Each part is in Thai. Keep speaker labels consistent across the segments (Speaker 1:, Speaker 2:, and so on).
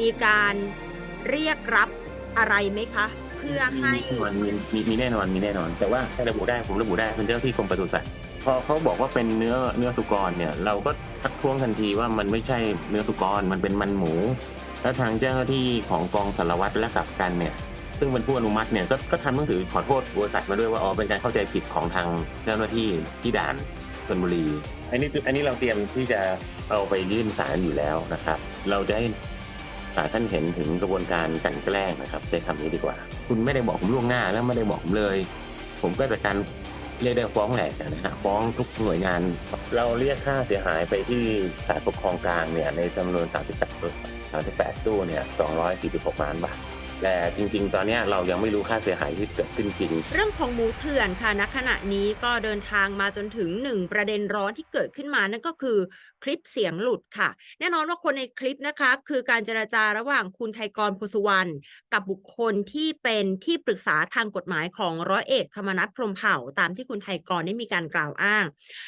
Speaker 1: มีการเรียกรับอะไรไหมคะ เพื่อให้
Speaker 2: มีแน่นอนมีมีมีแน่นอนมีแน่นอน แต่ว่าให้ระบุได้ผมระบุได้เป็นเจ้าหน้าที่กรมปศุสัตว์พอเขาบอกว่าเป็นเนื้อเนื้อสุกรเนี่ย เราก็ทักท้วงทันทีว่ามันไม่ใช่เนื้อสุกรมันเป็นมันหมู แล้วทางเจ้าหน้าที่ของกองสารวัตรและกับกันเนี่ย ซึ่งเป็นผู้อนุมัติเนี่ยก็ก็ทำหนังสือขอโทษบริษัทมาด้วยว่าอ๋อเป็นการเข้าใจผิดของทางเจ้าหน้าที่ที่ด่านชลบุรี อันนี้อันนี้เราเตรียมที่จะเอาไปยื่นศาลอยู่แล้วนะครับ เราจะให้ ศาลท่านเห็นถึงกระบวนการกันแกล้งนะครับใช้คำนี้ดีกว่า คุณไม่ได้บอกผมล่วงหน้าแล้วไม่ได้บอกผมเลย ผมก็จะการเรียกได้ฟ้องแหลกนะฮะฟ้องทุกหน่วยงาน เราเรียกค่าเสียหายไปที่ศาลปกครองกลางเนี่ยในจำนวน 38ตู้38ตู้เนี่ย246ล้านบาท แต่จริง ๆ ตอนนี้เรายังไม่รู้ค่าเสียหายที่เกิดขึ้นจริง
Speaker 1: เรื่องของหมูเถื่อนค่ะณขณะนี้ก็เดินทางมาจนถึงหนึ่งประเด็นร้อนที่เกิดขึ้นมานั่นก็คือคลิปเสียงหลุดค่ะ แน่นอนว่าคนในคลิปนะคะ คือการเจราจาระหว่างคุณไทยกรพสุวรรณกับบุคคลที่เป็นที่ปรึกษาทางกฎหมายของร้อยเอกธรรมนัฐพรมเผ่าตามที่คุณไทยกรได้มีการกล่าวอ้าง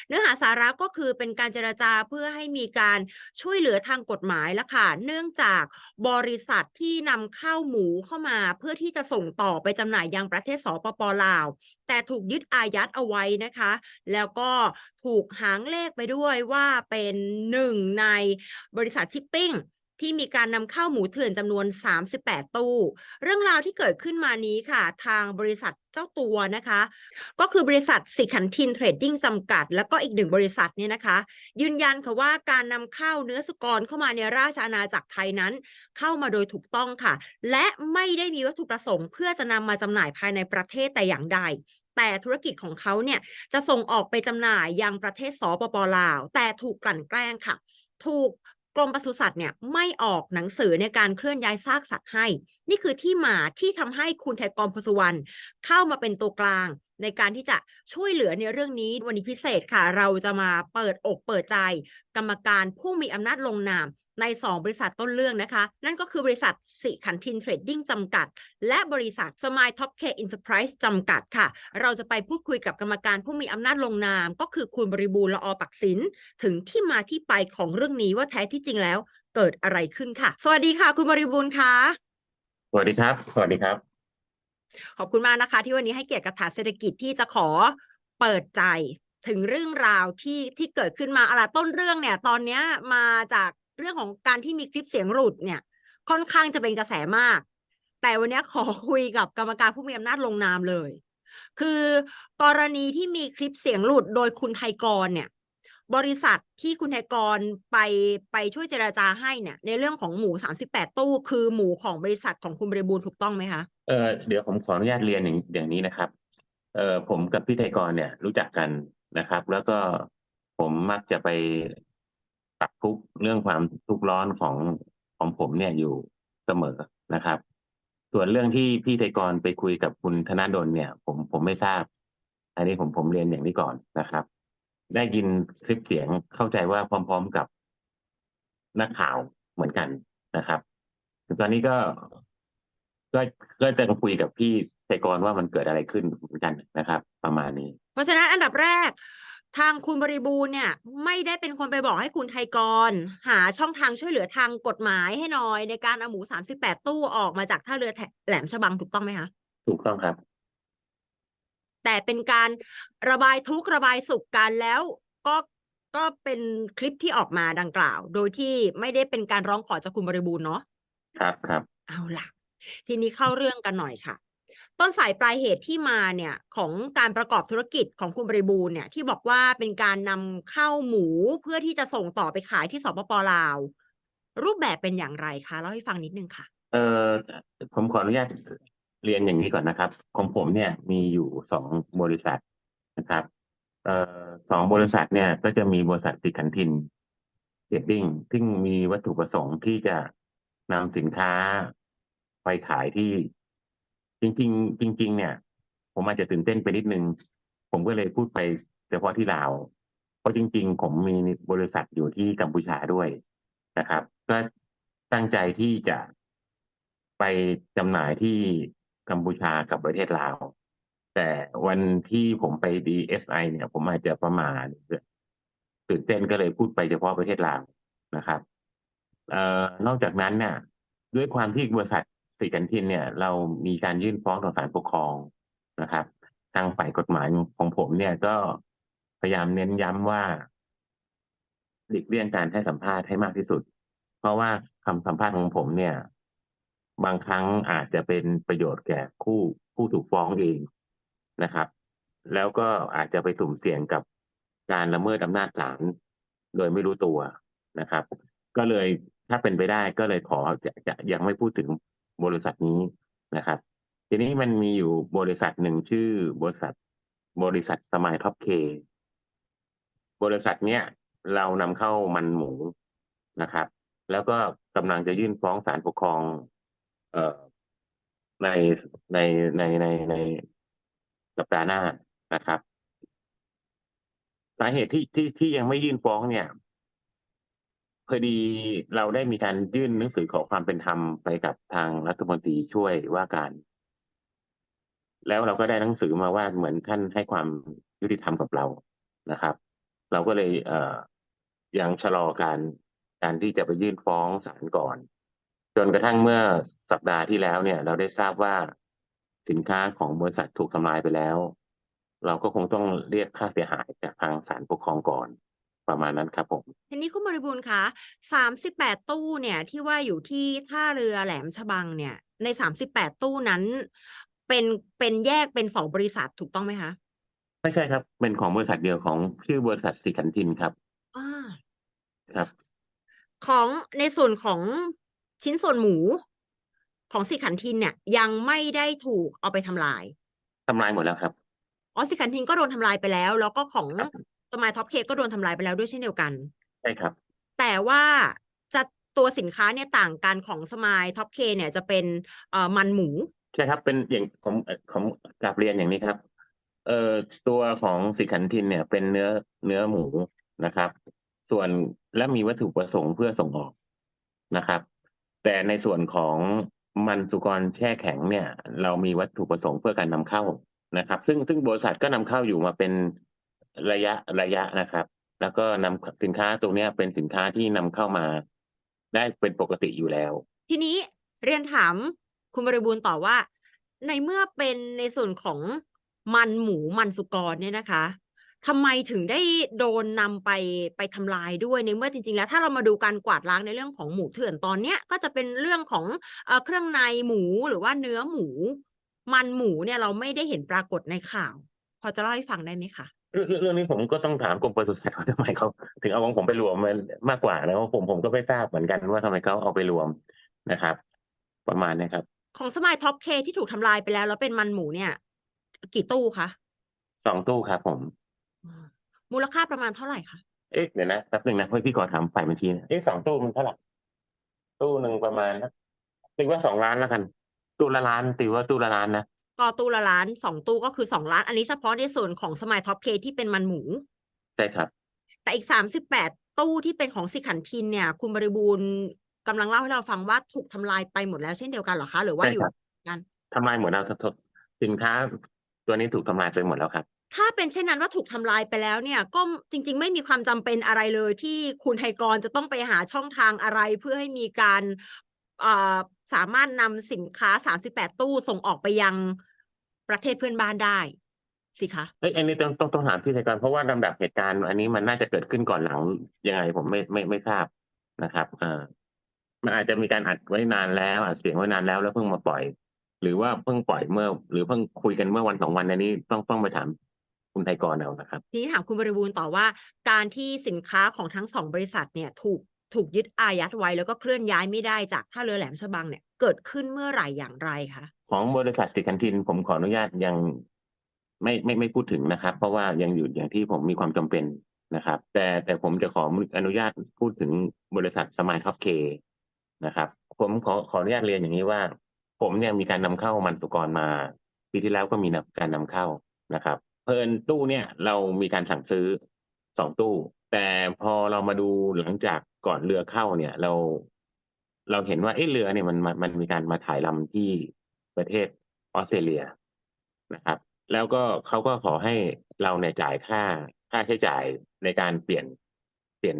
Speaker 1: เนื้อหาสาระก็คือเป็นการเจราจาเพื่อให้มีการช่วยเหลือทางกฎหมายละค่ะเนื่องจากบริษัทที่นำเข้าหมูเข้ามาเพื่อที่จะส่งต่อไปจำหน่ายยังประเทศสปปลาว แต่ถูกยึดอายัดเอาไว้นะคะ แล้วก็ถูกหางเลขไปด้วยว่าเป็นหนึ่งในบริษัทชิปปิ้ง ที่มีการนำเข้าหมูเถื่อนจำนวน 38 ตู้ เรื่องราวที่เกิดขึ้นมานี้ค่ะ ทางบริษัทเจ้าตัวนะคะ ก็คือบริษัทสิขันทินเทรดดิ้งจำกัด แล้วก็อีกหนึ่งบริษัทเนี่ยนะคะ ยืนยันค่ะว่าการนำเข้าเนื้อสุกรเข้ามาในราชอาณาจักรไทยนั้น เข้ามาโดยถูกต้องค่ะ และไม่ได้มีวัตถุประสงค์เพื่อจะนำมาจำหน่ายภายในประเทศแต่อย่างใดแต่ธุรกิจของเขาเนี่ยจะส่งออกไปจำหน่ายยังประเทศสปปลาว แต่ถูกกลั่นแกล้งค่ะ ถูก กรมปศุสัตว์เนี่ยไม่ออกหนังสือในการเคลื่อนย้ายซากสัตว์ให้ นี่คือที่มาที่ทำให้คุณไทยกรพสุวรรณเข้ามาเป็นตัวกลาง ในการที่จะช่วยเหลือในเรื่องนี้วันนี้พิเศษค่ะ เราจะมาเปิดอกเปิดใจ กรรมการผู้มีอำนาจลงนามใน 2 บริษัทต้นเรื่องนะคะ นั่นก็คือบริษัทสิขันทินเทรดดิ้งจำกัด และบริษัทสมายท็อปเคอินเตอร์ไพรส์จำกัดค่ะ เราจะไปพูดคุยกับกรรมการผู้มีอำนาจลงนาม ก็คือคุณบริบูรณ์ละอปักศิลถึงที่มาที่ไปของเรื่องนี้ว่าแท้ที่จริงแล้วเกิดอะไรขึ้นค่ะ สวัสดีค่ะ คุณบริบูรณ์ค่ะ
Speaker 2: สวัสดีครับ สวัสดีครับ
Speaker 1: ขอบคุณมากนะคะ ที่วันนี้ให้เกียรติกับฐานเศรษฐกิจที่จะขอเปิดใจถึงเรื่องราวที่ที่เกิดขึ้นมาอะไรต้นเรื่องเนี่ย ตอนเนี้ยมาจากเรื่องของการที่มีคลิปเสียงหลุดเนี่ย ค่อนข้างจะเป็นกระแสมาก แต่วันนี้ขอคุยกับกรรมการผู้มีอำนาจลงนามเลย คือกรณีที่มีคลิปเสียงหลุดโดยคุณไทยกรเนี่ย บริษัทที่คุณไทยกรไปไปช่วยเจราจาให้เนี่ย ในเรื่องของหมู 38 ตู้ คือหมูของบริษัทของคุณบริบูรณ์ถูกต้องไหมคะ
Speaker 2: เออเดี๋ยวผมขออนุญาตเรียนอย่างอย่างนี้นะครับเออผมกับพี่ไทยกรเนี่ยรู้จักกันนะครับ แล้วก็ผมมักจะไปปรับทุกเรื่องความทุกข์ร้อนของของผมเนี่ยอยู่เสมอนะครับ ส่วนเรื่องที่พี่ไทยกรไปคุยกับคุณธนาดลเนี่ย ผมผมไม่ทราบ อันนี้ผมผมเรียนอย่างนี้ก่อนนะครับ ได้ยินคลิปเสียงเข้าใจว่าพร้อม ๆกับนักข่าวเหมือนกันนะครับตอนนี้ก็ก็ก็จะคุยกับพี่ไทยกรว่ามันเกิดอะไรขึ้นเหมือนกันนะครับ ประมาณนี้
Speaker 1: เพราะฉะนั้นอันดับแรก ทางคุณบริบูรณ์เนี่ย ไม่ได้เป็นคนไปบอกให้คุณไทยกร หาช่องทางช่วยเหลือทางกฎหมายให้หน่อยในการเอาหมู38ตู้ออกมาจากท่าเรือแหลมฉบังถูกต้องไหมคะ
Speaker 2: ถูกต้องครับ
Speaker 1: แต่เป็นการระบายทุกข์ระบายสุขกันแล้วก็ก็เป็นคลิปที่ออกมาดังกล่าว โดยที่ไม่ได้เป็นการร้องขอจากคุณบริบูรณ์เนาะ
Speaker 2: ครับครับ
Speaker 1: เอาล่ะ ทีนี้เข้าเรื่องกันหน่อยค่ะ ต้นสายปลายเหตุที่มาเนี่ยของการประกอบธุรกิจของคุณบริบูรณ์เนี่ยที่บอกว่าเป็นการนำเข้าหมูเพื่อที่จะส่งต่อไปขายที่สปปลาว รูปแบบเป็นอย่างไรคะเล่าให้ฟังนิดนึงค่ะ
Speaker 2: เออผมขออนุญาต เรียนอย่างนี้ก่อนนะครับ ของผมเนี่ยมีอยู่สองบริษัทนะครับเอ่อสองบริษัทเนี่ยก็จะมีบริษัทติกันทินเดดดิ้งซึ่งมีวัตถุประสงค์ที่จะนำสินค้าไปขายที่จริง ๆ จริง ๆ เนี่ย ผมอาจจะตื่นเต้นไปนิดนึง ผมก็เลยพูดไปเฉพาะที่ลาวเพราะจริง ๆ ผมมีบริษัทอยู่ที่กัมพูชาด้วยนะครับ ก็ตั้งใจที่จะไปจำหน่ายที่ กัมพูชากับประเทศลาว แต่วันที่ผมไป DSI เนี่ย ผมอาจจะประมาทตื่นเต้นก็เลยพูดไปเฉพาะประเทศลาวนะครับเอ่อนอกจากนั้นเนี่ยด้วยความที่บริษัทสีกันทินเนี่ย เรามีการยื่นฟ้องต่อศาลปกครองนะครับ ทางฝ่ายกฎหมายของผมเนี่ยก็พยายามเน้นย้ำว่าหลีกเลี่ยงการให้สัมภาษณ์ให้มากที่สุด เพราะว่าคำสัมภาษณ์ของผมเนี่ย บางครั้งอาจจะเป็นประโยชน์แก่คู่ผู้ถูกฟ้องเองนะครับ แล้วก็อาจจะไปสุ่มเสี่ยงกับการละเมิดอำนาจศาลโดยไม่รู้ตัวนะครับ ก็เลยถ้าเป็นไปได้ก็เลยขอจะจะยังไม่พูดถึงบริษัทนี้นะครับ ทีนี้มันมีอยู่บริษัทหนึ่งชื่อบริษัท บริษัทสมายท็อปเคบริษัทเนี้ยเรานำเข้ามันหมูนะครับ แล้วก็กำลังจะยื่นฟ้องศาลปกครอง เอ่อในในในในในสัปดาห์หน้านะครับสาเหตุที่ที่ที่ยังไม่ยื่นฟ้องเนี่ยพอดีเราได้มีการยื่นหนังสือขอความเป็นธรรมไปกับทางรัฐมนตรีช่วยว่าการ แล้วเราก็ได้หนังสือมาว่าเหมือนท่านให้ความยุติธรรมกับเรานะครับ เราก็เลยเอ่อยังชะลอการการที่จะไปยื่นฟ้องศาลก่อน จนกระทั่งเมื่อสัปดาห์ที่แล้วเนี่ย เราได้ทราบว่าสินค้าของบริษัทถูกทำลายไปแล้ว เราก็คงต้องเรียกค่าเสียหายจากทางศาลปกครองก่อนประมาณนั้นครับผม
Speaker 1: ทีนี้คุณบริบูรณ์คะสามสิบแปดตู้เนี่ยที่ว่าอยู่ที่ท่าเรือแหลมฉบังเนี่ย ในสามสิบแปดตู้นั้น เป็นเป็นแยกเป็นสองบริษัทถูกต้องไหมคะ
Speaker 2: ไม่ใช่ครับ เป็นของบริษัทเดียวของชื่อบริษัทสิขันทินครับ
Speaker 1: อ่า
Speaker 2: ครับ
Speaker 1: ของในส่วนของ ชิ้นส่วนหมูของสิขันทินเนี่ย ยังไม่ได้ถูกเอาไปทำลาย
Speaker 2: ทำลายหมดแล้วครับ
Speaker 1: อ๋อสิขันทินก็โดนทำลายไปแล้ว แล้วก็ของ
Speaker 2: ครับ
Speaker 1: สมายท็อปเคก็โดนทำลายไปแล้วด้วยเช่นเดียวกัน
Speaker 2: ใช่ครับ
Speaker 1: แต่ว่าจะตัวสินค้าเนี่ยต่างกันของสมายท็อปเคเนี่ยจะเป็นเอ่อมันหมู
Speaker 2: ใช่ครับ เป็นอย่างผมเอ่อผมกลับเรียนอย่างนี้ครับ เอ่อตัวของสิขันทินเนี่ย เป็นเนื้อเนื้อหมูนะครับ ส่วนและมีวัตถุประสงค์เพื่อส่งออกนะครับ แต่ในส่วนของมันสุกรแช่แข็งเนี่ย เรามีวัตถุประสงค์เพื่อการนำเข้านะครับ ซึ่งซึ่งบริษัทก็นำเข้าอยู่มาเป็นระยะระยะนะครับ แล้วก็นำสินค้าตรงนี้เป็นสินค้าที่นำเข้ามา ได้เป็นปกติอยู่แล้ว
Speaker 1: ทีนี้เรียนถามคุณบริบูรณ์ต่อว่า ในเมื่อเป็นในส่วนของมันหมูมันสุกรเนี่ยนะคะ ทำไมถึงได้โดนนำไปไปทำลายด้วยในเมื่อจริง ๆ แล้วถ้าเรามาดูการกวาดล้างในเรื่องของหมูเถื่อนตอนเนี้ยก็จะเป็นเรื่องของเอ่อเครื่องในหมูหรือว่าเนื้อหมู มันหมูเนี่ยเราไม่ได้เห็นปรากฏในข่าว พอจะเล่าให้ฟังได้ไหมคะ
Speaker 2: เรื่องเรื่องเรื่องนี้ผมก็ต้องถามกรมปศุสัตว์ว่าทำไมเขาถึงเอาของผมไปรวมมันมากกว่าแล้วผมผมก็ไม่ทราบเหมือนกันว่าทำไมเขาเอาไปรวมนะครับ ประมาณเนี้ยครับ
Speaker 1: ของสมายท็อปเคที่ถูกทำลายไปแล้ว แล้วเป็นมันหมูเนี่ย กี่ตู้คะ
Speaker 2: สองตู้ครับผม
Speaker 1: มูลค่าประมาณเท่าไหร่คะ
Speaker 2: เอ๊ะเดี๋ยวนะแป๊บหนึ่งนะเพื่อพี่ขอถามฝ่ายบัญชีนะเอ๊ะสองตู้มันเท่าไหร่ตู้หนึ่งประมาณนะตีว่าสองล้านแล้วกัน ตู้ละล้านตีว่าตู้ละล้านนะ
Speaker 1: ก็ตู้ละล้านสองตู้ก็คือสองล้าน อันนี้เฉพาะในส่วนของสมายท็อปเคที่เป็นมันหมู
Speaker 2: ใช่ครับ
Speaker 1: แต่อีกสามสิบแปดตู้ที่เป็นของสิขันทินเนี่ย คุณบริบูรณ์กำลังเล่าให้เราฟังว่าถูกทำลายไปหมดแล้วเช่นเดียวกันเหรอคะ หรือว่า
Speaker 2: ใช่
Speaker 1: อยู่
Speaker 2: ครับ
Speaker 1: กัน
Speaker 2: ทำลายหมดแล้วทดสินค้า ตัวนี้ถูกทำลายไปหมดแล้วครับ
Speaker 1: ถ้าเป็นเช่นนั้นว่าถูกทำลายไปแล้วเนี่ย ก็จริง ๆ ไม่มีความจำเป็นอะไรเลย ที่คุณไทกรจะต้องไปหาช่องทางอะไรเพื่อให้มีการสามารถนำสินค้า 38 ตู้ส่งออกไปยังประเทศเพื่อนบ้านได้ สิคะ
Speaker 2: เอ้ยอันนี้ต้องต้องต้องถามพี่ชายกรเพราะว่าลำดับเหตุการณ์ อันนี้มันน่าจะเกิดขึ้นก่อนหลังยังไงผมไม่ไม่ไม่ทราบนะครับอ่ามันอาจจะมีการอัดไว้นานแล้วอัดเสียงไว้นานแล้วแล้วเพิ่งมาปล่อย หรือว่าเพิ่งปล่อยเมื่อ หรือเพิ่งคุยกันเมื่อวันสองวันอันนี้ต้องต้องไปถาม คุณไทยกรเอานะครับ
Speaker 1: ทีนี้ถามคุณบริบูรณ์ต่อว่า การที่สินค้าของทั้งสองบริษัทเนี่ยถูกถูกยึดอายัดไว้แล้วก็เคลื่อนย้ายไม่ได้จากท่าเรือแหลมฉบังเนี่ยเกิดขึ้นเมื่อไหร่อย่างไรคะ
Speaker 2: ของบริษัทสิคันทินผมขออนุญาตยังไม่ไม่ไม่พูดถึงนะครับ เพราะว่ายังอยู่อย่างที่ผมมีความจำเป็นนะครับ แต่แต่ผมจะขออนุญาตพูดถึงบริษัทสมายท็อปเคนะครับ ผมขอขออนุญาตเรียนอย่างนี้ว่า ผมเนี่ยมีการนำเข้ามันสุกรมา ปีที่แล้วก็มีการนำเข้านะครับ เพลินตู้เนี่ย เรามีการสั่งซื้อสองตู้ แต่พอเรามาดูหลังจากก่อนเรือเข้าเนี่ย เราเราเห็นว่าเอ๊ะเรือเนี่ยมันมันมันมีการมาถ่ายลำที่ประเทศออสเตรเลียนะครับ แล้วก็เขาก็ขอให้เราเนี่ยจ่ายค่าค่าใช้จ่ายในการเปลี่ยนเปลี่ยน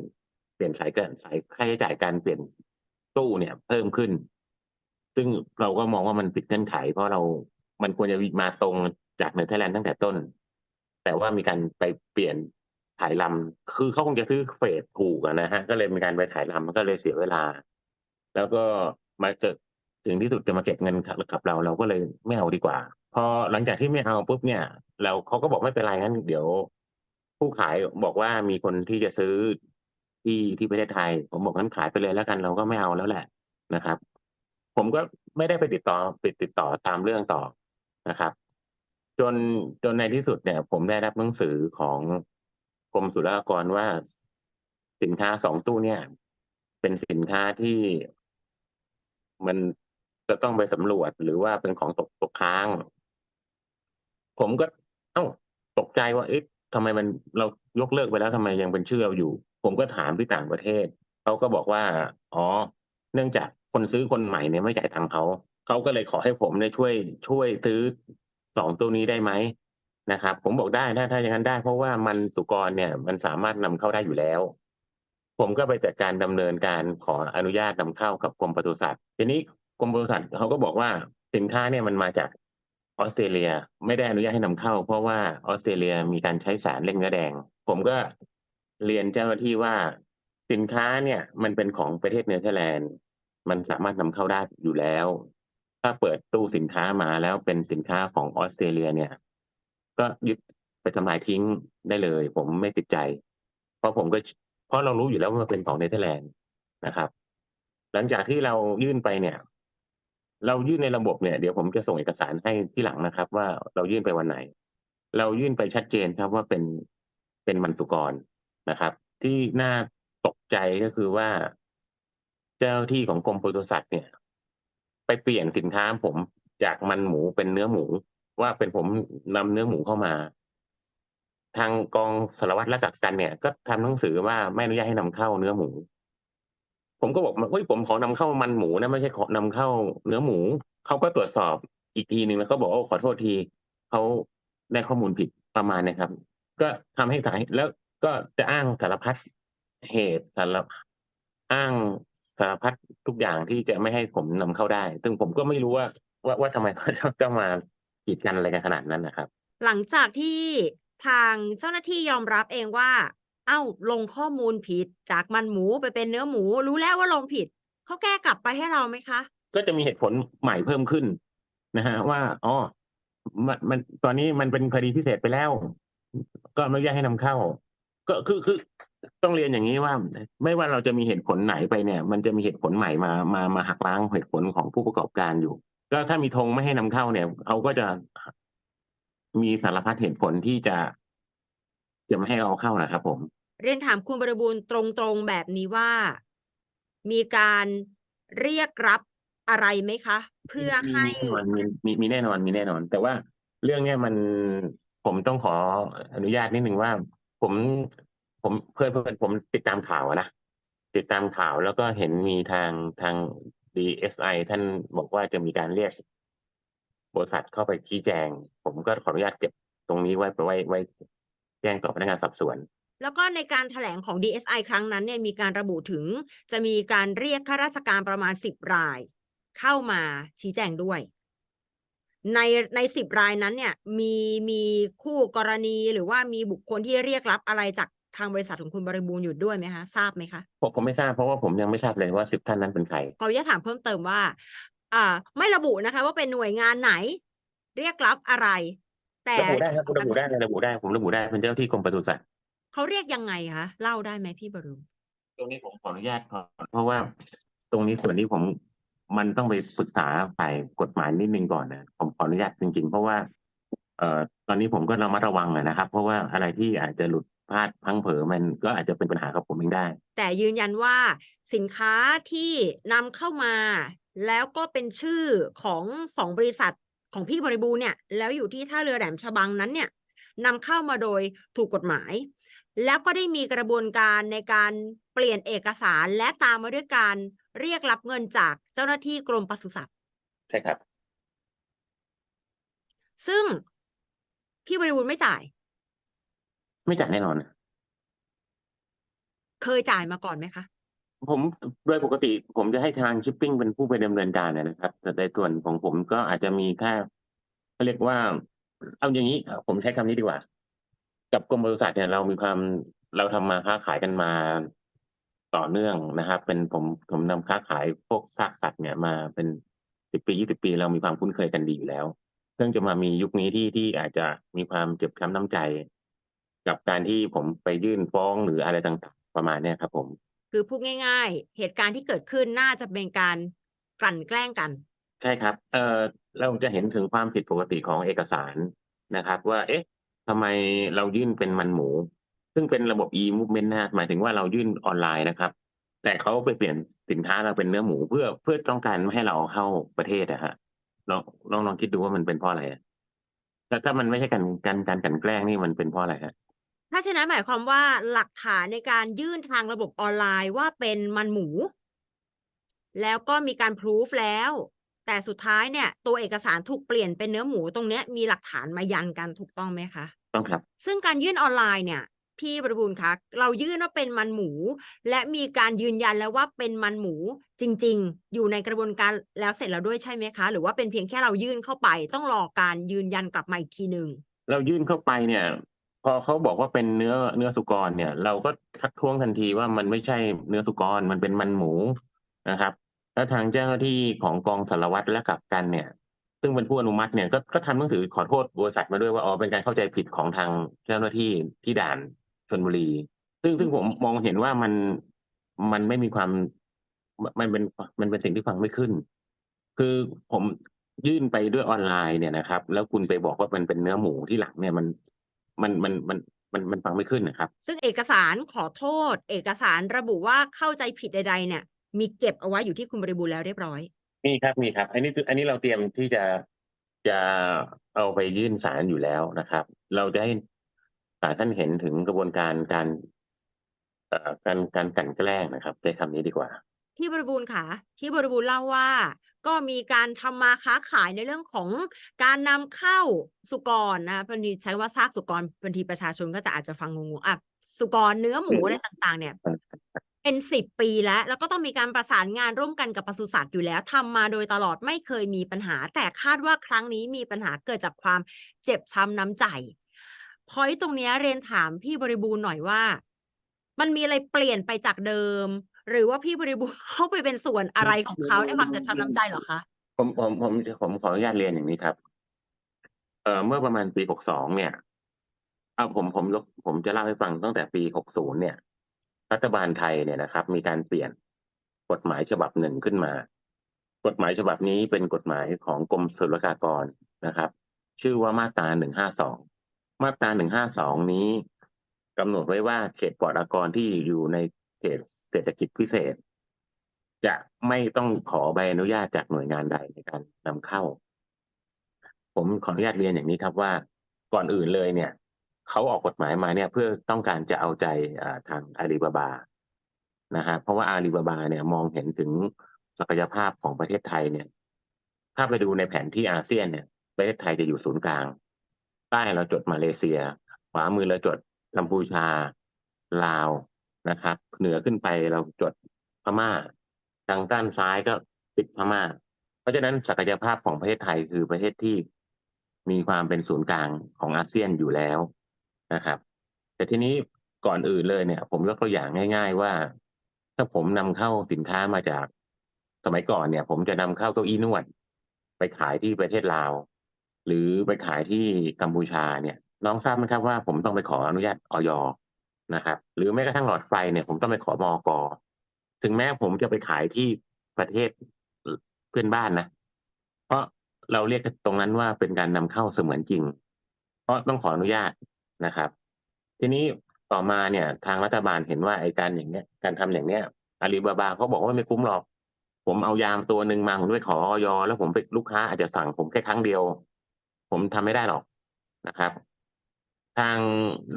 Speaker 2: เปลี่ยนสายเกินสายค่าใช้จ่ายการเปลี่ยนตู้เนี่ย เพิ่มขึ้น ซึ่งเราก็มองว่ามันผิดเงื่อนไข เพราะเรา มันควรจะมาตรงจากเนเธอร์แลนด์ตั้งแต่ต้น แต่ว่ามีการไปเปลี่ยนถ่ายลำคือเขาคงจะซื้อเฟสถูกนะฮะ ก็เลยมีการไปถ่ายลำมันก็เลยเสียเวลา แล้วก็มาเจอถึงที่สุดจะมาเก็บเงินกับเรา เราก็เลยไม่เอาดีกว่า พอหลังจากที่ไม่เอาปุ๊บเนี่ย เราเขาก็บอกไม่เป็นไรงั้นเดี๋ยว ผู้ขายบอกว่ามีคนที่จะซื้อที่ที่ประเทศไทย ผมบอกงั้นขายไปเลยแล้วกันเราก็ไม่เอาแล้วแหละนะครับ ผมก็ไม่ได้ไปติดต่อปิดติดต่อตามเรื่องต่อนะครับ จนจนในที่สุดเนี่ย ผมได้รับหนังสือของกรมศุลกากรว่าสินค้าสองตู้เนี่ย เป็นสินค้าที่มันจะต้องไปสำรวจหรือว่าเป็นของตกตกค้าง ผมก็ เอ้าตกใจว่าเอ๊ะทำไมมันเรายกเลิกไปแล้วทำไมยังเป็นชื่อเราอยู่ ผมก็ถามที่ต่างประเทศเขาก็บอกว่า อ๋อ เนื่องจากคนซื้อคนใหม่เนี่ยไม่จ่ายตังค์เขาเขาก็เลยขอให้ผมเนี่ยช่วย ช่วยซื้อ สองตัวนี้ได้ไหมนะครับ ผมบอกได้ถ้าถ้าอย่างนั้นได้ เพราะว่ามันสุกรเนี่ย มันสามารถนำเข้าได้อยู่แล้ว ผมก็ไปจัดการดำเนินการขออนุญาตนำเข้ากับกรมปศุสัตว์ทีนี้กรมปศุสัตว์เขาก็บอกว่าสินค้าเนี่ยมันมาจากออสเตรเลียไม่ได้อนุญาตให้นำเข้า เพราะว่าออสเตรเลียมีการใช้สารเร่งเนื้อแดง ผมก็เรียนเจ้าหน้าที่ว่าสินค้าเนี่ยมันเป็นของประเทศเนเธอร์แลนด์ มันสามารถนำเข้าได้อยู่แล้ว ถ้าเปิดตู้สินค้ามาแล้วเป็นสินค้าของออสเตรเลียเนี่ย ก็ยึดไปทำลายทิ้งได้เลย ผมไม่ติดใจ เพราะผมก็เพราะเรารู้อยู่แล้วว่ามันเป็นของเนเธอร์แลนด์นะครับ หลังจากที่เรายื่นไปเนี่ย เรายื่นในระบบเนี่ยเดี๋ยวผมจะส่งเอกสารให้ที่หลังนะครับ ว่าเรายื่นไปวันไหน เรายื่นไปชัดเจนครับว่าเป็นเป็นมันสุกรนะครับ ที่น่าตกใจก็คือว่า เจ้าที่ของกรมปศุสัตว์เนี่ย ไปเปลี่ยนสินค้าผมจากมันหมูเป็นเนื้อหมู ว่าเป็นผมนำเนื้อหมูเข้ามา ทางกองสารวัตรและกักกันเนี่ย ก็ทำหนังสือว่าไม่อนุญาตให้นำเข้าเนื้อหมู ผมก็บอกเฮ้ยผมขอนำเข้ามันหมูนะไม่ใช่ขอนำเข้าเนื้อหมูเขาก็ตรวจสอบอีกทีหนึ่งแล้วเขาบอกว่าขอโทษทีเขาได้ข้อมูลผิดประมาณนะครับ ก็ทำให้สายแล้วก็จะอ้างสารพัดเหตุสารอ้าง สารพัดทุกอย่างที่จะไม่ให้ผมนำเข้าได้ ซึ่งผมก็ไม่รู้ว่าว่าว่าทำไมเขาจะต้องมากีดกันอะไรกันขนาดนั้นนะครับ
Speaker 1: หลังจากที่ทางเจ้าหน้าที่ยอมรับเองว่า เอ้าลงข้อมูลผิดจากมันหมูไปเป็นเนื้อหมู รู้แล้วว่าลงผิดเขาแก้กลับไปให้เราไหมคะ
Speaker 2: ก็จะมีเหตุผลใหม่เพิ่มขึ้นนะฮะว่าอ๋อมันมันตอนนี้มันเป็นคดีพิเศษไปแล้ว ก็ไม่อนุญาตให้นำเข้า ก็คือคือ ต้องเรียนอย่างนี้ว่า ไม่ว่าเราจะมีเหตุผลไหนไปเนี่ย มันจะมีเหตุผลใหม่มามามาหักล้างเหตุผลของผู้ประกอบการอยู่ ก็ถ้ามีธงไม่ให้นำเข้าเนี่ยเขาก็จะมีสารพัดเหตุผลที่จะจะไม่ให้เอาเข้านะครับผม
Speaker 1: เรียนถามคุณบริบูรณ์ตรงๆแบบนี้ว่า มีการเรียกรับอะไรไหมคะ เพื่อให้
Speaker 2: มีแน่นอนมีมีมีแน่นอนมีแน่นอน แต่ว่าเรื่องเนี้ยมันผมต้องขออนุญาตนิดนึงว่า ผม ผมเพื่อนเพื่อนผมติดตามข่าวนะ ติดตามข่าวแล้วก็เห็นมีทางทาง DSI ท่านบอกว่าจะมีการเรียกบริษัทเข้าไปชี้แจง ผมก็ขออนุญาตเก็บตรงนี้ไว้ไว้ไว้แจ้งต่อพนักงานสอบสวน
Speaker 1: แล้วก็ในการแถลงของ DSI ครั้งนั้นเนี่ยมีการระบุถึงจะมีการเรียกข้าราชการประมาณสิบราย เข้ามาชี้แจงด้วย ในในสิบรายนั้นเนี่ยมีมีคู่กรณีหรือว่ามีบุคคลที่เรียกรับอะไรจาก ทางบริษัทของคุณบริบูรณ์อยู่ด้วยไหมคะทราบไหมคะ
Speaker 2: ผมผมไม่ทราบเพราะว่าผมยังไม่ทราบเลยว่าสิบท่านนั้นเป็นใคร
Speaker 1: ขออนุญาตถามเพิ่มเติมว่า อ่า ไม่ระบุนะคะ ว่าเป็นหน่วยงานไหน เรียกรับอะไร แต่
Speaker 2: ระบุได้ครับระบุได้ระบุได้ผมระบุได้เป็นเจ้าหน้าที่กรมปศุสัตว์
Speaker 1: เขาเรียกยังไงคะเล่าได้ไหมพี่บรู
Speaker 2: ตรงนี้ผมขออนุญาตก่อนเพราะว่า ตรงนี้ส่วนนี้ผมมันต้องไปปรึกษาฝ่ายกฎหมายนิดนึงก่อนนะผมขออนุญาตจริงๆ เพราะว่า เอ่อตอนนี้ผมก็ระมัดระวังอะนะครับ เพราะว่าอะไรที่อาจจะหลุด พลาดพลังเผลอมันก็อาจจะเป็นปัญหากับผมเองได้
Speaker 1: แต่ยืนยันว่าสินค้าที่นำเข้ามา แล้วก็เป็นชื่อของสองบริษัทของพี่บริบูรณ์เนี่ย แล้วอยู่ที่ท่าเรือแหลมฉบังนั้นเนี่ยนำเข้ามาโดยถูกกฎหมาย แล้วก็ได้มีกระบวนการในการเปลี่ยนเอกสารและตามมาด้วยการเรียกรับเงินจากเจ้าหน้าที่กรมปศุสัตว์
Speaker 2: ใช่ครับ
Speaker 1: ซึ่งพี่บริบูรณ์ไม่จ่าย
Speaker 2: ไม่จ่ายแน่นอน
Speaker 1: เคยจ่ายมาก่อนไหมคะ
Speaker 2: ผมโดยปกติผมจะให้ทางชิปปิ้งเป็นผู้ไปดำเนินการอะนะครับ แต่ในส่วนของผมก็อาจจะมีแค่เขาเรียกว่า เอาอย่างนี้เอ่อผมใช้คำนี้ดีกว่า กับกรมปศุสัตว์เนี่ยเรามีความเราทำมาค้าขายกันมาต่อเนื่องนะครับ เป็นผมผมนำค้าขายพวกซากสัตว์เนี่ยมาเป็นสิบปียี่สิบปีเรามีความคุ้นเคยกันดีอยู่แล้ว เพิ่งจะมามียุคนี้ที่ที่อาจจะมีความเจ็บช้ำน้ำใจ กับการที่ผมไปยื่นฟ้องหรืออะไรต่างๆ ประมาณเนี้ยครับ ผม
Speaker 1: คือพูดง่าย ๆ เหตุการณ์ที่เกิดขึ้นน่าจะเป็นการกลั่นแกล้งกัน
Speaker 2: ใช่ครับ เอ่อเราจะเห็นถึงความผิดปกติของเอกสารนะครับ ว่า เอ๊ะทำไมเรายื่นเป็นมันหมู ซึ่งเป็นระบบ e-movement นะหมายถึงว่าเรายื่นออนไลน์นะครับ แต่เขาไปเปลี่ยนสินค้าเราเป็นเนื้อหมูเพื่อเพื่อต้องการไม่ให้เราเอาเข้าประเทศอะฮะลองลองลองคิดดูว่ามันเป็นเพราะอะไรอะถ้าถ้ามันไม่ใช่การการการกลันแกล้งนี่มันเป็นเพราะอะไรฮะ
Speaker 1: ถ้าฉะนั้นหมายความว่าหลักฐานในการยื่นทางระบบออนไลน์ว่าเป็นมันหมู แล้วก็มีการพิสูจแล้ว แต่สุดท้ายเนี่ย ตัวเอกสารถูกเปลี่ยนเป็นเนื้อหมูตรงเนี้ยมีหลักฐานมายันกันถูกต้องไหมคะ
Speaker 2: ต้องครับ
Speaker 1: ซึ่งการยื่นออนไลน์เนี่ย พี่บริบูรณ์คะเรายื่นว่าเป็นมันหมู และมีการยืนยันแล้วว่าเป็นมันหมูจริง ๆ อยู่ในกระบวนการแล้วเสร็จแล้วด้วยใช่ไหมคะ หรือว่าเป็นเพียงแค่เรายื่นเข้าไป ต้องรอการยืนยันกลับมาอีกทีหนึ่ง
Speaker 2: เรายื่นเข้าไปเนี่ย พอเขาบอกว่าเป็นเนื้อเนื้อสุกรเนี่ย เราก็ทักท้วงทันทีว่ามันไม่ใช่เนื้อสุกรมันเป็นมันหมูนะครับ แล้วทางเจ้าหน้าที่ของกองสารวัตรและกักกันเนี่ย ซึ่งเป็นผู้อนุมัติเนี่ยก็ก็ทำหนังสือขอโทษบริษัทมาด้วยว่าอ๋อเป็นการเข้าใจผิดของทางเจ้าหน้าที่ที่ด่านชนบุรี ซึ่งซึ่งผมมองเห็นว่ามันมันไม่มีความมันเป็นมันเป็นสิ่งที่ฟังไม่ขึ้น คือผมยื่นไปด้วยออนไลน์เนี่ยนะครับ แล้วคุณไปบอกว่ามันเป็นเนื้อหมูที่หลังเนี่ยมัน มันมันมันมันมันฟังไม่ขึ้นนะครับ
Speaker 1: ซึ่งเอกสารขอโทษ เอกสารระบุว่าเข้าใจผิดใด ๆ เนี่ย มีเก็บเอาไว้อยู่ที่คุณบริบูรณ์แล้วเรียบร้อย
Speaker 2: มีครับมีครับ อันนี้คืออันนี้เราเตรียมที่จะจะเอาไปยื่นศาลอยู่แล้วนะครับ เราจะให้ศาลท่านเห็นถึงกระบวนการการเอ่อการการกลันแกล้งนะครับใช้คำนี้ดีกว่า
Speaker 1: ที่บริบูรณ์ค่ะ ที่บริบูรณ์เล่าว่า ก็มีการทำมาค้าขายในเรื่องของการนำเข้าสุกรนะบางทีใช้ว่าซากสุกรบางทีประชาชนก็จะอาจจะฟังงงๆอะสุกรเนื้อหมู
Speaker 2: อืม
Speaker 1: อะไรต่าง ๆ เนี่ยเป็นสิบปีแล้ว แล้วก็ต้องมีการประสานงานร่วมกันกับปศุสัตว์อยู่แล้วทำมาโดยตลอดไม่เคยมีปัญหา แต่คาดว่าครั้งนี้มีปัญหาเกิดจากความเจ็บช้ำน้ำใจพอยตรงเนี้ยเรียนถามพี่บริบูรณ์หน่อยว่า มันมีอะไรเปลี่ยนไปจากเดิม หรือว่าพี่บริบูรณ์เข้าไปเป็นส่วนอะไรของเขาในความเจ็บช้ำน้ำใจเหรอคะ
Speaker 2: ผมผมผมผมขออนุญาตเรียนอย่างนี้ครับ เอ่อเมื่อประมาณปี62เนี่ยเอาผมผมยกผมจะเล่าให้ฟังตั้งแต่ปี60เนี่ย รัฐบาลไทยเนี่ยนะครับ มีการเปลี่ยนกฎหมายฉบับหนึ่งขึ้นมา กฎหมายฉบับนี้เป็นกฎหมายของกรมศุลกากรนะครับ ชื่อว่ามาตรา152มาตรา152นี้กำหนดไว้ว่าเขตปลอดอากรที่อยู่ในเขต เศรษฐกิจพิเศษ จะไม่ต้องขอใบอนุญาตจากหน่วยงานใดในการนำเข้า ผมขออนุญาตเรียนอย่างนี้ครับว่าก่อนอื่นเลยเนี่ยเขาออกกฎหมายมาเนี่ยเพื่อต้องการจะเอาใจทางอาลีบาบานะฮะเพราะว่าอาลีบาบาเนี่ยมองเห็นถึงศักยภาพของประเทศไทยเนี่ย ถ้าไปดูในแผนที่อาเซียนเนี่ย ประเทศไทยจะอยู่ศูนย์กลาง ใต้เราจดมาเลเซีย ขวามือเราจดกัมพูชา ลาว นะครับ เหนือขึ้นไปเราจดพม่า ทางด้านซ้ายก็ติดพม่า เพราะฉะนั้นศักยภาพของประเทศไทยคือประเทศที่มีความเป็นศูนย์กลางของอาเซียนอยู่แล้วนะครับ แต่ทีนี้ก่อนอื่นเลยเนี่ย ผมยกตัวอย่างง่าย ๆ ว่า ถ้าผมนำเข้าสินค้ามาจากสมัยก่อนเนี่ย ผมจะนำเข้าเก้าอี้นวด ไปขายที่ประเทศลาว หรือไปขายที่กัมพูชาเนี่ย น้องทราบไหมครับว่าผมต้องไปขออนุญาตออย นะครับหรือแม้กระทั่งหลอดไฟเนี่ยผมต้องไปขอมอกถึงแม้ผมจะไปขายที่ประเทศเพื่อนบ้านนะ เพราะเราเรียกตรงนั้นว่าเป็นการนำเข้าเสมือนจริง เพราะต้องขออนุญาตนะครับ ทีนี้ต่อมาเนี่ย ทางรัฐบาลเห็นว่าไอ้การอย่างเนี้ย การทำอย่างเนี้ยอาลีบาบาเขาบอกว่าไม่คุ้มหรอก ผมเอายามตัวหนึ่งมาผมไปขอออยแล้วผมไปลูกค้าอาจจะสั่งผมแค่ครั้งเดียว ผมทำไม่ได้หรอกนะครับ ทาง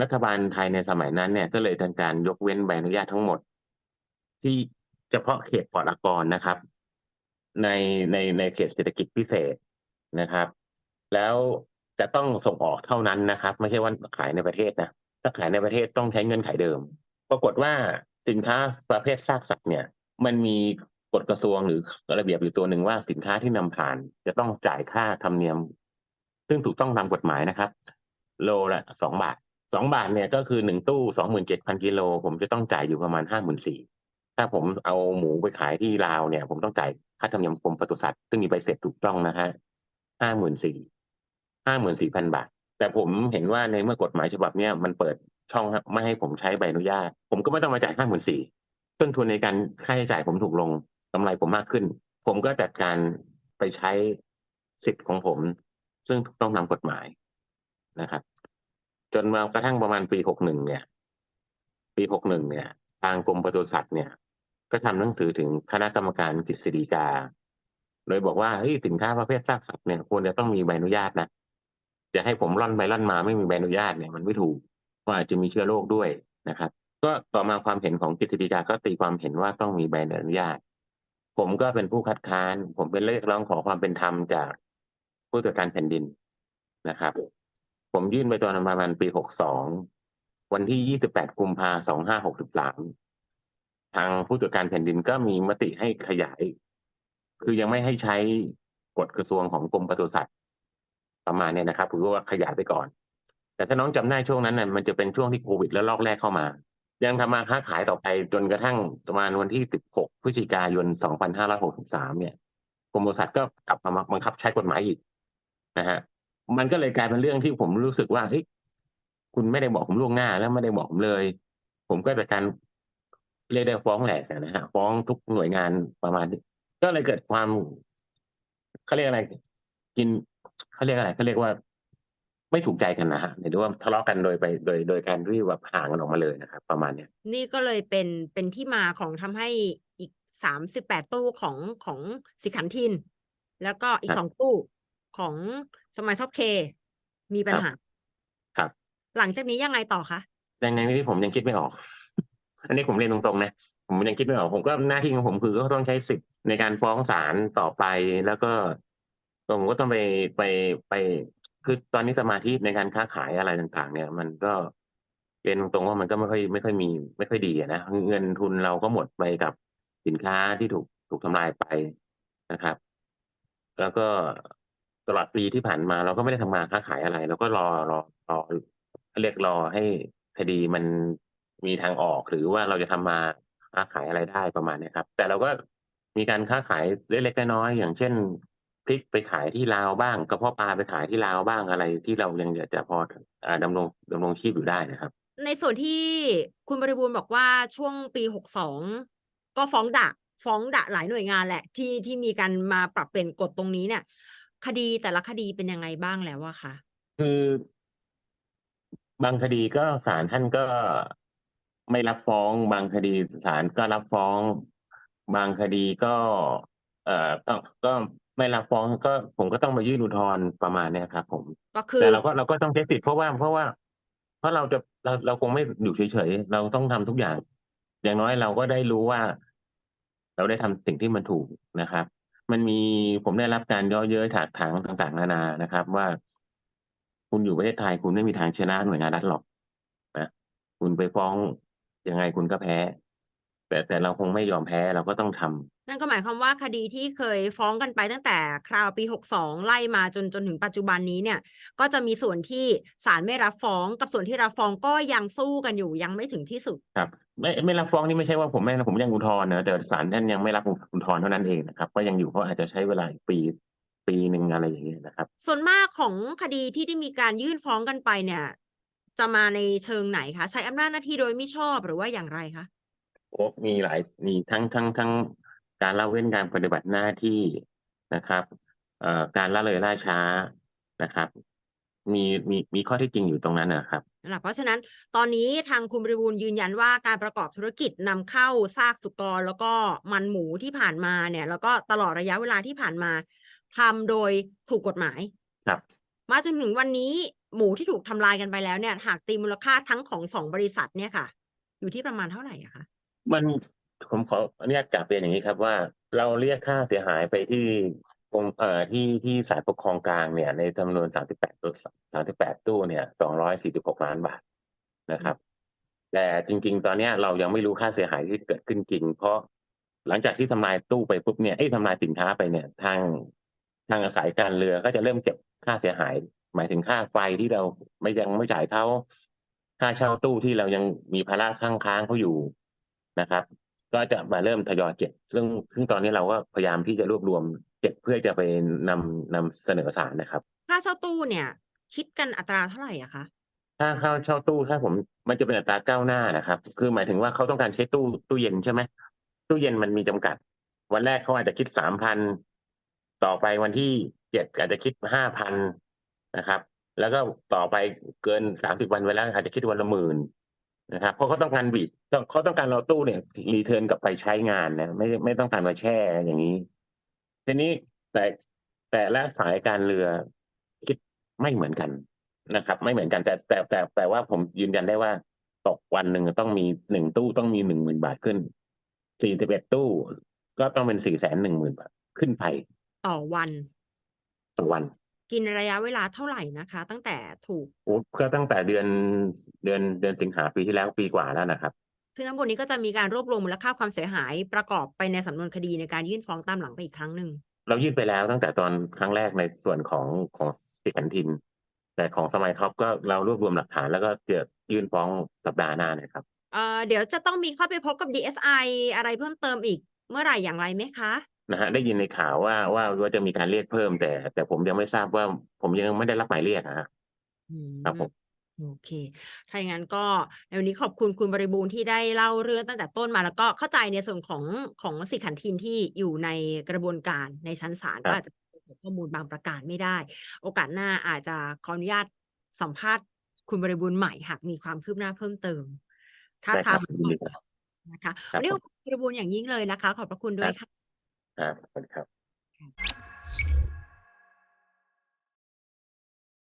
Speaker 2: รัฐบาลไทยในสมัยนั้นเนี่ย ก็เลยทำการยกเว้นใบอนุญาตทั้งหมด ที่เฉพาะเขตปลอดอากรนะครับ ในในในเขตเศรษฐกิจพิเศษนะครับ แล้วจะต้องส่งออกเท่านั้นนะครับ ไม่ใช่ว่าขายในประเทศนะถ้าขายในประเทศต้องใช้เงื่อนไขเดิม ปรากฏว่าสินค้าประเภทซากสัตว์เนี่ย มันมีกฎกระทรวงหรือระเบียบอยู่ตัวหนึ่งว่าสินค้าที่นำผ่าน จะต้องจ่ายค่าธรรมเนียม ซึ่งถูกต้องตามกฎหมายนะครับ โลละสองบาทสองบาทเนี่ยก็คือหนึ่งตู้สองหมื่นเจ็ดพันกิโลผมจะต้องจ่ายอยู่ประมาณห้าหมื่นสี่ถ้าผมเอาหมูไปขายที่ลาวเนี่ย ผมต้องจ่ายค่าธรรมเนียมกรมปศุสัตว์ซึ่งมีใบเสร็จถูกต้องนะฮะห้าหมื่นสี่ห้าหมื่นสี่พันบาท แต่ผมเห็นว่าในเมื่อกฎหมายฉบับเนี้ยมันเปิดช่องไม่ให้ผมใช้ใบอนุญาต ผมก็ไม่ต้องมาจ่ายห้าหมื่นสี่ต้นทุนในการค่าใช้จ่ายผมถูกลงกำไรผมมากขึ้น ผมก็จัดการไปใช้สิทธิ์ของผม ซึ่งต้องตามกฎหมายนะครับ จนมากระทั่งประมาณปีหกหนึ่งเนี่ย ปีหกหนึ่งเนี่ย ทางกรมปศุสัตว์เนี่ย ก็ทำหนังสือถึงคณะกรรมการกฤษฎีกา โดยบอกว่าเฮ้ยสินค้าประเภทซากสัตว์เนี่ยควรจะต้องมีใบอนุญาตนะจะให้ผมร่อนไปร่อนมาไม่มีใบอนุญาตเนี่ยมันไม่ถูกเพราะอาจจะมีเชื้อโรคด้วยนะครับ ก็ต่อมาความเห็นของกฤษฎีกาก็ตีความเห็นว่าต้องมีใบอนุญาต ผมก็เป็นผู้คัดค้าน ผมเป็นเรียกร้องขอความเป็นธรรมจากผู้ตรวจการแผ่นดินนะครับ ผมยื่นไปตอนประมาณปีหกสองวันที่ยี่สิบแปดกุมภาสองห้าหกสิบสามทางผู้ตรวจการแผ่นดินก็มีมติให้ขยาย คือยังไม่ให้ใช้กฎกระทรวงของกรมปศุสัตว์ประมาณเนี้ยนะครับคือว่าขยายไปก่อน แต่ถ้าน้องจำได้ช่วงนั้นน่ะมันจะเป็นช่วงที่โควิด แล้วลอกแรกเข้ามา ยังทำมาค้าขายต่อไปจนกระทั่งประมาณวันที่ 16 พฤศจิกายน 2563 เนี่ยกรมปศุสัตว์ก็กลับมาบังคับใช้กฎหมายอีกนะฮะ มันก็เลยกลายเป็นเรื่องที่ผมรู้สึกว่าเฮ้ยคุณไม่ได้บอกผมล่วงหน้าแล้วไม่ได้บอกผมเลย ผมก็จะการเรียกได้ฟ้องแหลกนะฮะฟ้องทุกหน่วยงานประมาณนี้ก็เลยเกิดความเขาเรียกอะไร กินเขาเรียกอะไรเขาเรียกว่า ไม่ถูกใจกันนะฮะหรือว่าทะเลาะกันโดยไปโดยโดยการที่แบบห่างกันออกมาเลยนะครับประมาณเนี้ย
Speaker 1: นี่ก็เลยเป็นเป็นที่มาของทำให้อีกสามสิบแปดตู้ของของสิขันทิน แล้วก็อีก
Speaker 2: ครับ
Speaker 1: สองตู้ ของสมัยซอฟเคมีปัญหา
Speaker 2: ครับ
Speaker 1: หลังจากนี้ยังไงต่อคะ
Speaker 2: ในในนี้ผมยังคิดไม่ออก อันนี้ผมเรียนตรงๆนะผมยังคิดไม่ออก ผมก็หน้าที่ของผมคือก็ต้องใช้สิทธิ์ในการฟ้องศาลต่อไปแล้วก็ผมก็ต้องไปไปไป คือตอนนี้สมาธิในการค้าขายอะไรต่าง ๆ เนี่ย มันก็เรียนตรงๆว่ามันก็ไม่ค่อยไม่ค่อยมี ไม่ค่อยดีอะนะเงินทุนเราก็หมดไปกับสินค้าที่ถูกถูกทำลายไปนะครับ แล้วก็ ตลอดปีที่ผ่านมาเราก็ไม่ได้ทำงาค้าขายอะไร เราก็รอรอรอเรียกรอให้คดีมันมีทางออกหรือว่าเราจะทำมาค้าขายอะไรได้ประมาณนี้ครับ แต่เราก็มีการค้าขายเล็กๆน้อยๆอย่างเช่นพริกไปขายที่ลาวบ้างกระเพาะปลาไปขายที่ลาวบ้างอะไรที่เรายังจะพออ่าดำรงดำรงชีพอยู่ได้นะครับ
Speaker 1: ในส่วนที่คุณบริบูรณ์บอกว่าช่วงปีหกสองก็ฟ้องดะฟ้องดะหลายหน่วยงานแหละที่ที่มีการมาปรับเปลี่ยนกฎตรงนี้เนี่ย คดีแต่ละคดีเป็นยังไงบ้างแล้วอะคะ
Speaker 2: คือบางคดีก็ ศาลท่านก็ไม่รับฟ้อง บางคดี ศาลก็รับฟ้อง บางคดีก็ เอ่อต้องก็ไม่รับฟ้อง ก็ ผมก็ต้องมายื่นอุทธรณ์ ประมาณเนี้ยครับผม
Speaker 1: ก็คือ
Speaker 2: แต่เราก็ เราก็ต้องใช้สิทธิ์ เพราะว่า เพราะว่า เพราะเราจะ เรา เราคงไม่อยู่เฉย ๆ เราต้องทำทุกอย่าง อย่างน้อยเราก็ได้รู้ว่า เราได้ทำสิ่งที่มันถูกนะครับ มันมีผมได้รับการย่อเย้ยถากถางต่างๆ นานานะครับ ว่า คุณอยู่ประเทศไทยคุณไม่มีทางชนะหน่วยงานรัฐหรอกนะคุณไปฟ้องยังไงคุณก็แพ้ แต่แต่เราคงไม่ยอมแพ้เราก็ต้องทำ
Speaker 1: นั่นก็หมายความว่าคดีที่เคยฟ้องกันไปตั้งแต่คราวปี 62 ไล่มาจนจนถึงปัจจุบันนี้เนี่ย ก็จะมีส่วนที่ศาลไม่รับฟ้องกับส่วนที่รับฟ้องก็ยังสู้กันอยู่ยังไม่ถึงที่สุด
Speaker 2: ครับไม่ไม่รับฟ้องนี่ไม่ใช่ว่าผมไม่ผมยังอุทธรณ์นะแต่ศาลท่านยังไม่รับอุทธรณ์เท่านั้นเองนะครับ ก็ยังอยู่เพราะอาจจะใช้เวลาอีกปีปีหนึ่งอะไรอย่างเงี้ยนะครับ
Speaker 1: ส่วนมากของคดีที่ได้มีการยื่นฟ้องกันไปเนี่ย จะมาในเชิงไหนคะ ใช้อำนาจหน้าที่โดยไม่ชอบหรือว่าอย่างไรคะ
Speaker 2: โอ้มีหลายมีทั้งทั้งทั้งการละเว้นการปฏิบัติหน้าที่นะครับเอ่อการละเลยล่าช้านะครับ มีมีมีข้อเที่จริงอยู่ตรงนั้นนะครับ
Speaker 1: นั่นแหละเพราะฉะนั้นตอนนี้ทางคุณบริบูรณ์ยืนยันว่าการประกอบธุรกิจนำเข้าซากสุกรแล้วก็มันหมูที่ผ่านมาเนี่ย แล้วก็ตลอดระยะเวลาที่ผ่านมาทำโดยถูกกฎหมาย
Speaker 2: ครับ
Speaker 1: มาจนถึงวันนี้หมูที่ถูกทำลายกันไปแล้วเนี่ย หากตีมูลค่าทั้งของสองบริษัทเนี่ยค่ะ อยู่ที่ประมาณเท่าไหร่อะคะ
Speaker 2: มันผมขออนุญาตกลับเรียนอย่างนี้ครับว่าเราเรียกค่าเสียหายไปที่กรมเอ่อที่ที่ศาลปกครองกลางเนี่ย ในจำนวน 38ตู้38 ตู้เนี่ย 246 ล้านบาทนะครับ แต่จริง ๆ ตอนเนี้ยเรายังไม่รู้ค่าเสียหายที่เกิดขึ้นจริง เพราะหลังจากที่ทำลายตู้ไปปุ๊บเนี่ยไอ้ยทำลายสินค้าไปเนี่ย ทางทางสายการเรือก็จะเริ่มเก็บค่าเสียหาย หมายถึงค่าไฟที่เราไม่ยังไม่จ่ายเขาค่าเช่าตู้ที่เรายังมีภาระข้างค้างเขาอยู่ นะครับ ก็จะมาเริ่มทยอยเก็บซึ่งซึ่งตอนนี้เราก็พยายามที่จะรวบรวมเก็บเพื่อจะไปนำนำเสนอศาลนะครับ
Speaker 1: ค่าเช่าตู้เนี่ย คิดกันอัตราเท่าไหร่อะคะ
Speaker 2: ถ้าเข้าเช่าตู้ถ้าผมมันจะเป็นอัตราก้าวหน้านะครับ คือหมายถึงว่าเขาต้องการใช้ตู้ตู้เย็นใช่ไหมตู้เย็นมันมีจำกัด วันแรกเขาอาจจะคิดสามพันต่อไปวันที่เจ็ดอาจจะคิดห้าพันนะครับ แล้วก็ต่อไปเกินสามสิบวันไปแล้วอาจจะคิดวันละหมื่น นะครับเพราะเขาต้องการบีดเขาต้องการเราตู้เนี่ยรีเทิร์นกลับไปใช้งานนะไม่ไม่ต้องการมาแช่อย่างนี้ ทีนี้แต่แต่ละสายการเรือคิดไม่เหมือนกันนะครับ ไม่เหมือนกันแต่แต่แต่แต่ว่าผมยืนยันได้ว่าตกวันหนึ่งต้องมีหนึ่งตู้ต้องมีหนึ่งหมื่นบาทขึ้นสี่สิบเอ็ดตู้ ก็ต้องเป็นสี่แสนหนึ่งหมื่นบาทขึ้นไป
Speaker 1: ต่อวัน
Speaker 2: ต่อวัน
Speaker 1: กินระยะเวลาเท่าไหร่นะคะ ตั้งแต่ถูก
Speaker 2: โอ้ก็ตั้งแต่เดือนเดือนเดือนสิงหาปีที่แล้วปีกว่าแล้วนะครับ
Speaker 1: ซึ่งทั้งหมดนี้ก็จะมีการรวบรวมมูลค่าความเสียหายประกอบไปในสำนวนคดีในการยื่นฟ้องตามหลังไปอีกครั้งหนึ่ง
Speaker 2: เรายื่นไปแล้วตั้งแต่ตอนครั้งแรกในส่วนของของสิขันทิน แต่ของสมัยท็อปก็เรารวบรวมหลักฐานแล้วก็จะยื่นฟ้องสัปดาห์หน้านะครับ
Speaker 1: เอ่อเดี๋ยวจะต้องมีเข้าไปพบกับ DSI อะไรเพิ่มเติมอีกเมื่อไหร่อย่างไรไหมคะ
Speaker 2: นะฮะได้ยินในข่าวว่าว่าว่าจะมีการเรียกเพิ่ม แต่ แต่ผมยังไม่ทราบว่า ผมยังไม่ได้รับหมายเรียกนะฮะ
Speaker 1: อืม
Speaker 2: ครับผม
Speaker 1: โอเค ถ้าอย่างนั้นก็ในวันนี้ขอบคุณคุณบริบูรณ์ที่ได้เล่าเรื่องตั้งแต่ต้นมาแล้วก็เข้าใจในส่วนของของสิทธิขันทินที่อยู่ในกระบวนการในชั้นศาลก็อาจจะเปิดข้อมูลบางประการไม่ได้ โอกาสหน้าอาจจะขออนุญาตสัมภาษณ์คุณบริบูรณ์ใหม่หากมีความคืบหน้าเพิ่มเติม ถ้า
Speaker 2: ได้ครั
Speaker 1: ทา
Speaker 2: บ
Speaker 1: ง
Speaker 2: ยินดีครับ
Speaker 1: นะคะ
Speaker 2: ครับ
Speaker 1: วันนี้
Speaker 2: ผ
Speaker 1: ข
Speaker 2: ม
Speaker 1: อบคุณคุณบริบูรณ์อย่างยิ่งเลยนะคะ ขอบพระคุณด้วยค่ะ
Speaker 2: ครับสวัสดีครับ